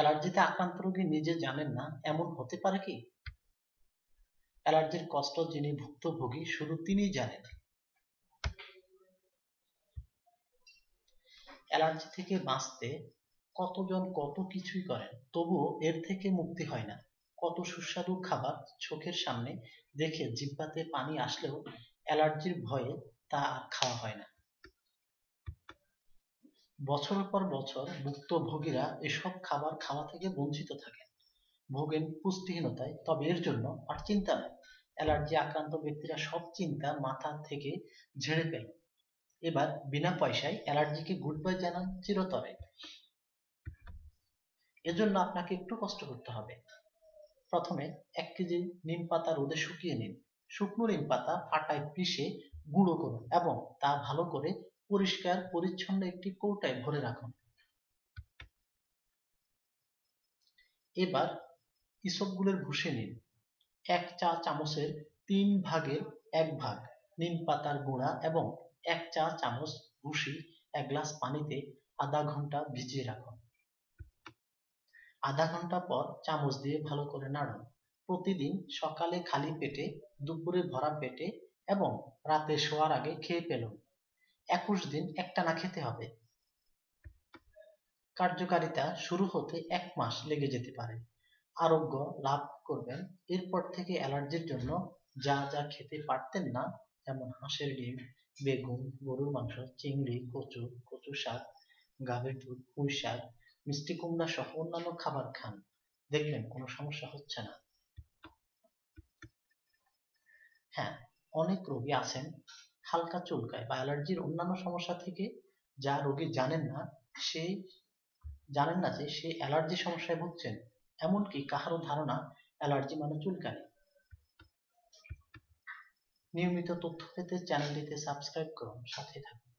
অ্যালার্জিতে আক্রান্ত রোগী নিজে জানেন না, এমন হতে পারে কি? অ্যালার্জির কষ্ট যিনি ভুক্তভোগী, শুধু তিনিই জানেন। অ্যালার্জি থেকে বাঁচতে কতজন কত কিছুই করেন, তবুও এর থেকে মুক্তি হয় না। কত সুস্বাদু খাবার চোখের সামনে দেখে জিহ্বাতে পানি আসলেও অ্যালার্জির ভয়ে তা খাওয়া হয় না। বছরের পর বছর ভুক্তভোগীরা এসব খাবার খাওয়া থেকে বঞ্চিত থাকেন। ভোগেন পুষ্টিহীনতায়, তবে এর জন্য আর চিন্তা নেই। অ্যালার্জি আক্রান্ত ব্যক্তিরা সব চিন্তা মাথা থেকে ঝেড়ে পেল এবার বিনা পয়সায় অ্যালার্জিকে গুড বাই জানান চিরতরে। এজন্য আপনাকে একটু কষ্ট করতে হবে। প্রথমে এক কেজি নিম পাতা রোদে শুকিয়ে নিন। শুকনো নিম পাতা আটায় পিষে গুঁড়ো করুন এবং তা ভালো করে পরিষ্কার, পরিচ্ছন্ন একটি কৌটায় ভরে রাখুন। এবার ইসবগুলের ভুষে নিন। এক চা চামচের তিন ভাগের এক ভাগ নিম পাতার গুঁড়া এবং এক চা চামচ ভুসি, এক গ্লাস পানিতে আধা ঘণ্টা ভিজিয়ে রাখুন। আধা ঘণ্টা পর চামচ দিয়ে ভালো করে নাড়ুন। প্রতিদিন সকালে খালি পেটে, দুপুরে ভরা পেটে এবং রাতে শোয়ার আগে খেয়ে ফেলুন। একুশ দিন একটানা খেতে হবে। কার্যকারিতা শুরু হতে এক মাস লেগে যেতে পারে। আরোগ্য লাভ করবেন। এরপর থেকে অ্যালার্জির জন্য যা যা খেতে পারতেন না, যেমন হাঁসের ডিম, বেগুন, গরুর মাংস, চিংড়ি, কচু কচু শাক, গাভীর দুধ, পুঁই শাক, মিষ্টি কুমড়া সহ অন্যান্য খাবার খান। দেখবেন কোনো সমস্যা হচ্ছে না। হ্যাঁ অনেক রোগী আছেন। হালকা চুলকায় বা অ্যালার্জির অন্যান্য সমস্যা থেকে যা রোগী জানেন না, সে জানেন না যে সে অ্যালার্জি সমস্যায় ভুগছেন, এমনকি কাহারও ধারণা অ্যালার্জি মানে চুলকানি। নিয়মিত তথ্য পেতে চ্যানেলটিতে সাবস্ক্রাইব করুন সাথে থাকুন।